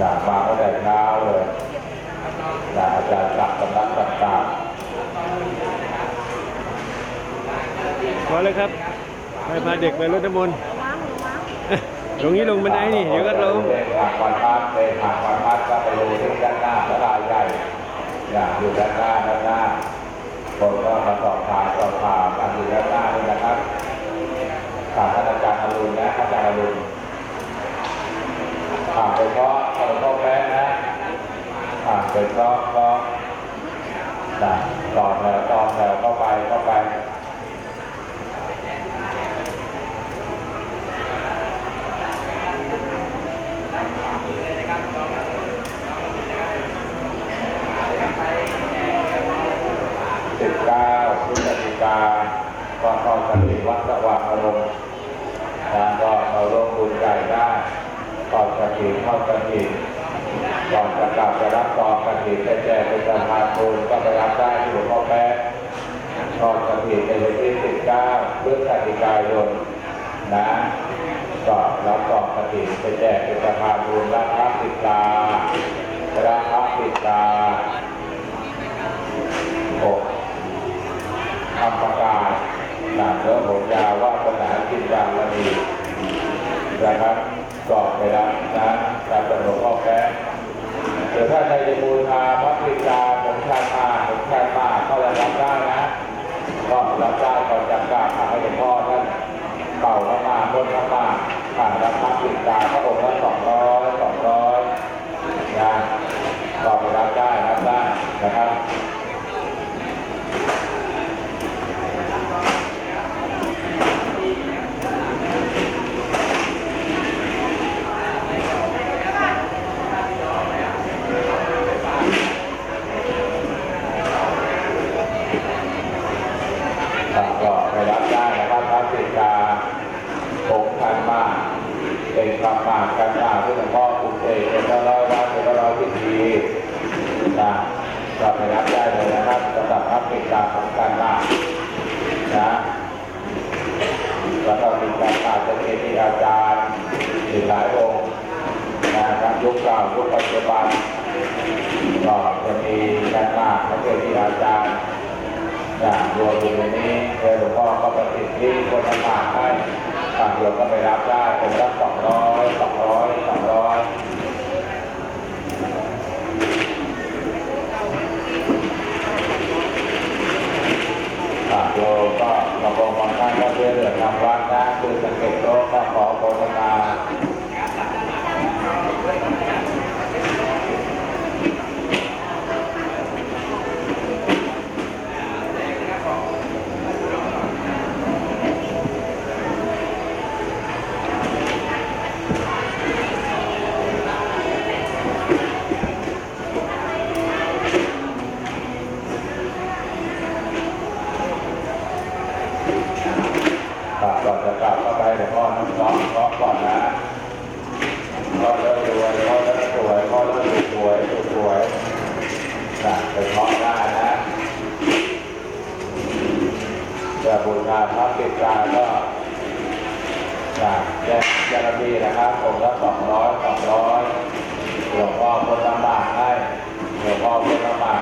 อยากมาตั้งแต่เช้าเลยอยากอาจารย์จับสำนักต่างพอเลยครับไปพาเด็กไปรดน้ำมนต์ลงนี้ลงบันไดนี่เดี๋ยวก็ลงเดินผ่านวันพักเดินผ่านวันพักก็ไปดูที่ด้านหน้าพระลายใหญ่อยากอยู่ด้านหน้าด้านหน้าคนก็มาสอบถามสอบถามกันอยู่ด้านหน้าด้วยนะครับถามท่านอาจารย์อรุณนะอาจารย์อรุณถามไปเพราะถามเพราะแม่นะ ถามไปเพราะเพราะนะต่อแถวต่อแถวเข้าไปเข้าไปสิบเก้าพฤศจิกาก็เข้าสถิตวัดสว่างอารมณ์แล้วก็เราร่วมบุญใหญ่ได้ก่อนสถิตเข้าสถิต ก่อนจะกลับไปรับกองสถิตไปแจกเป็นสะพานบุญก็ไปรับได้ที่หลวงพ่อแป๊ะก่อนสถิตในวันที่สิบเก้าพฤศจิกายนนะก็รับกองสถิตไปแจกเป็นสะพานบุญรับพระปิดตารับพระปิดตาหกทำประกาศหนักเนื้อผมยาวว่าปัญหาจิตจางมณีนะครับกรอบไปแล้วนะตามหลวงพ่อแป๊ะ ดี๋ยวถ้าใครจะบูชาพระปิจาผมชาตาผมชาตาก็จะรับได้นะ ก็รับได้ก่อนจะกราบให้หลวงพ่อท่านเป่าเข้ามาบนเข้ามาผ่านรับพระปิจาพระองค์ละสองร้อยสองร้อยนะก็รับได้รับได้นะครับก็ไป รับได้นะครับพระสิกาองค์พันมากเป็นคำมากกันมากที่หลวงพ่อปลุกเสกเป็นร้อยวันเป็นร้อยพิธีนะก็ไปรับได้เลยนะครับสำหรับพระสิกาของกันมากนะแล้วก็มีการขาดจะเกจิอาจารย์อีกหลายองค์นะครับยุคเก่ายุคปัจจุบันก็จะมีการมากและเกจิอาจารย์อย่างรวมอยู่ในนี้ เออหลวงพ่อก็ไปติดที่คนละหมาดให้ต่างเดียวก็ไปรับได้ผมรับสองร้อยสองร้อยสองร้อยต่างโยมก็บางองค์บางท่านก็เพื่อเหลือทำวัดนะคือสังเกตโต๊ะก็ขอโฆษณา ลับก็ไปเดี๋ยวพ่อน้องร้องร้องก่อนนะพ่อเริ่มรวยพ่อเริ่มสวยพ่อเริ่มสวยสวยนะไปเคาะได้นะจะบูชาพระปิดตาก็นะแจ้งเจ้าหน้าที่นะครับผมละสองร้อยสองร้อยหลวงพ่อคนละหมากให้หลวงพ่อคนละหมาก